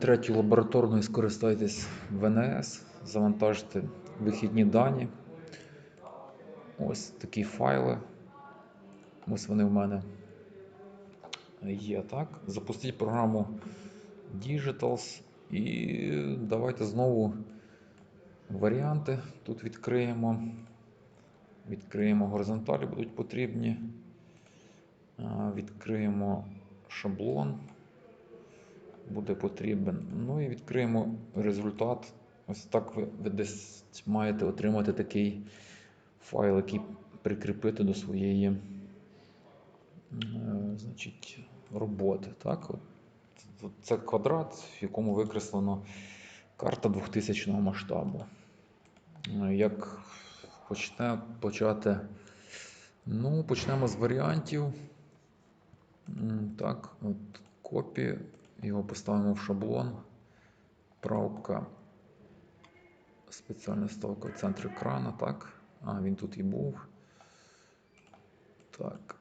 Третю лабораторною скористайтесь ВНС, завантажте вихідні дані. Ось такі файли. Ось вони в мене є, так? Запустіть програму Digitals і давайте знову варіанти. Тут відкриємо. Відкриємо горизонталі, будуть потрібні. Відкриємо шаблон. Буде потрібен. Ну і відкриємо результат. Ось так ви, ви десь маєте отримати такий файл, який прикріпити до своєї е, значить, роботи. Так? От, це квадрат, в якому викреслено карта 2000 масштабу. Е, Як почне почати? Ну, почнемо з варіантів. Так, от копі, його поставимо в шаблон. Правка. Спеціальна ставка в центр екрану, так. А, він тут і був. Так.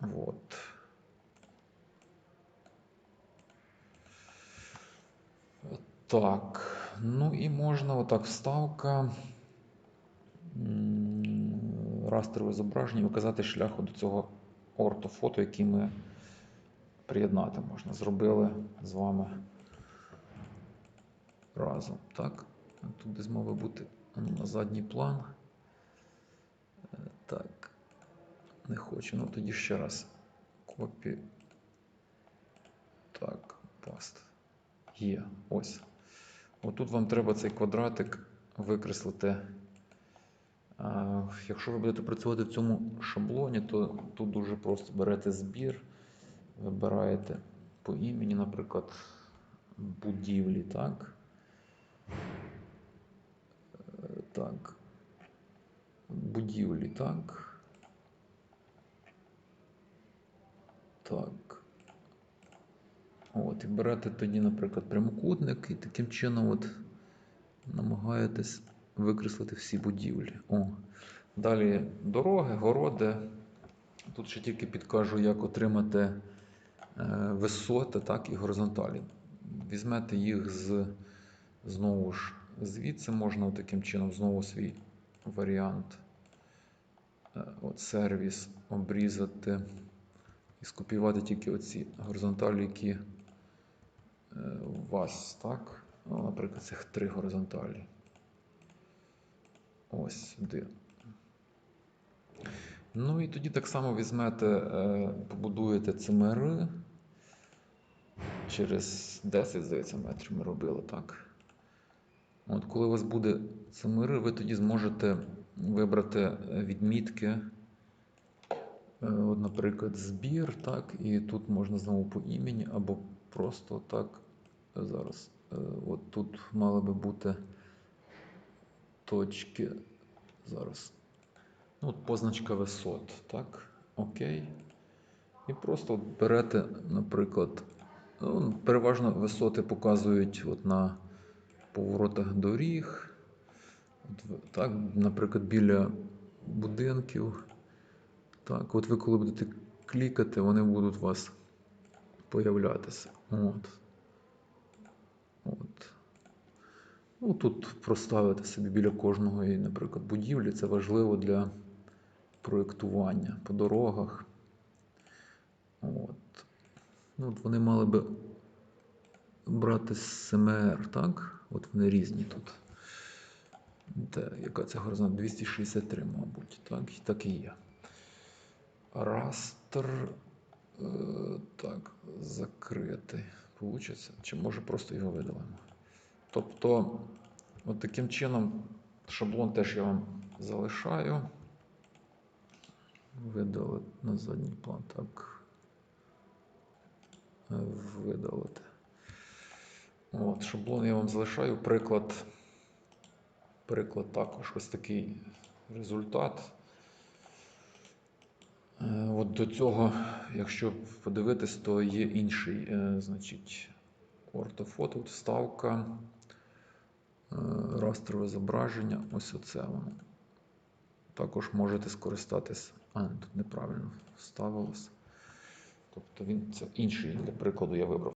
Вот. Так. Ну і можна отак вставка. Растрове зображення і вказати шлях до цього ортофото, який ми приєднати можна. Зробили з вами разом. Так. Тут десь має бути на задній план. Так. Не хочу. Ну тоді ще раз. Копі. Так, паст. Є. Ось. Отут вам треба цей квадратик викреслити. Якщо ви будете працювати в цьому шаблоні, то тут дуже просто берете збір, вибираєте по імені, наприклад, будівлі, так? Е, Так. Будівлі, так. Так. От, і берете тоді, наприклад, прямокутник, і таким чином от намагаєтесь викреслити всі будівлі. О. Далі дороги, городи. Тут ще тільки підкажу, як отримати висоти, так, і горизонталі. Візьмете їх з, знову ж звідси, можна таким чином знову свій варіант. Е, От сервіс обрізати і скопіювати тільки оці горизонталі, які е, у вас, так? Ну, наприклад, цих три горизонталі. Ось сюди. Ну і тоді так само візьмете, е, побудуєте ЦМР. Через 10, здається, метрів ми робили, так? От коли у вас буде ЦМР, ви тоді зможете вибрати е, відмітки. Е, От, наприклад, збір, так, і тут можна знову по імені, або просто так. е, Зараз. От тут мали би бути точки. Зараз. Ну, от позначка висот, так? Окей. І просто берете, наприклад, переважно висоти показують от на поворотах доріг. От, так, наприклад, біля будинків. Так, от ви коли будете клікати, вони будуть у вас появлятися. От. От. Ну, тут проставити собі біля кожного, наприклад, будівлі. Це важливо для проєктування по дорогах. От. Ну, вони мали би брати СМР, так? От вони різні тут. Де, яка це горизонт? 263, мабуть. Так, і так і є. Растр. Е, так, закрити. Получиться? Чи може просто його видалимо? Тобто, от таким чином, шаблон теж я вам залишаю. Видалити на задній план. Так. Видалити. От, шаблон я вам залишаю. Приклад. Приклад також ось такий результат. Е, От до цього, якщо подивитись, то є інший, е, значить, ортофото, вставка, е, растрове зображення, ось оце воно. Також можете скористатись. А, тут неправильно вставилось. Тобто він це інший для прикладу я вибрав